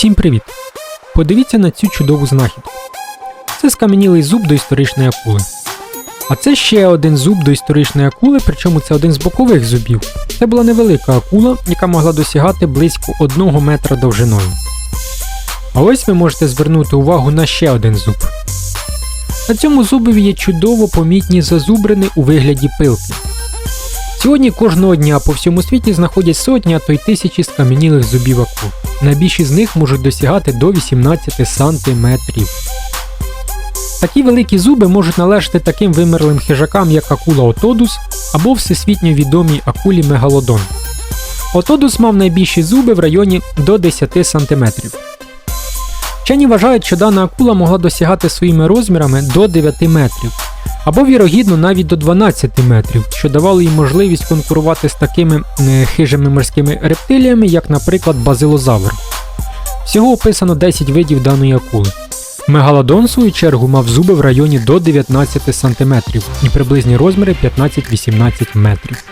Всім привіт! Подивіться на цю чудову знахідку. Це скам'янілий зуб до історичної акули. А це ще один зуб до історичної акули, причому це один з бокових зубів. Це була невелика акула, яка могла досягати близько 1 метра довжиною. А ось ви можете звернути увагу на ще один зуб. На цьому зубові є чудово помітні зазубрини у вигляді пилки. Сьогодні кожного дня по всьому світі знаходять сотні, а то й тисячі скам'янілих зубів акул. Найбільші з них можуть досягати до 18 сантиметрів. Такі великі зуби можуть належати таким вимерлим хижакам, як акула Отодус або всесвітньо відомій акулі Мегалодон. Отодус мав найбільші зуби в районі до 10 см. Вчені вважають, що дана акула могла досягати своїми розмірами до 9 метрів, або вірогідно навіть до 12 метрів, що давало їй можливість конкурувати з такими е, хижими морськими рептиліями, як, наприклад, базилозавр. Всього описано 10 видів даної акули. Мегалодон, в свою чергу, мав зуби в районі до 19 см і приблизні розміри 15-18 метрів.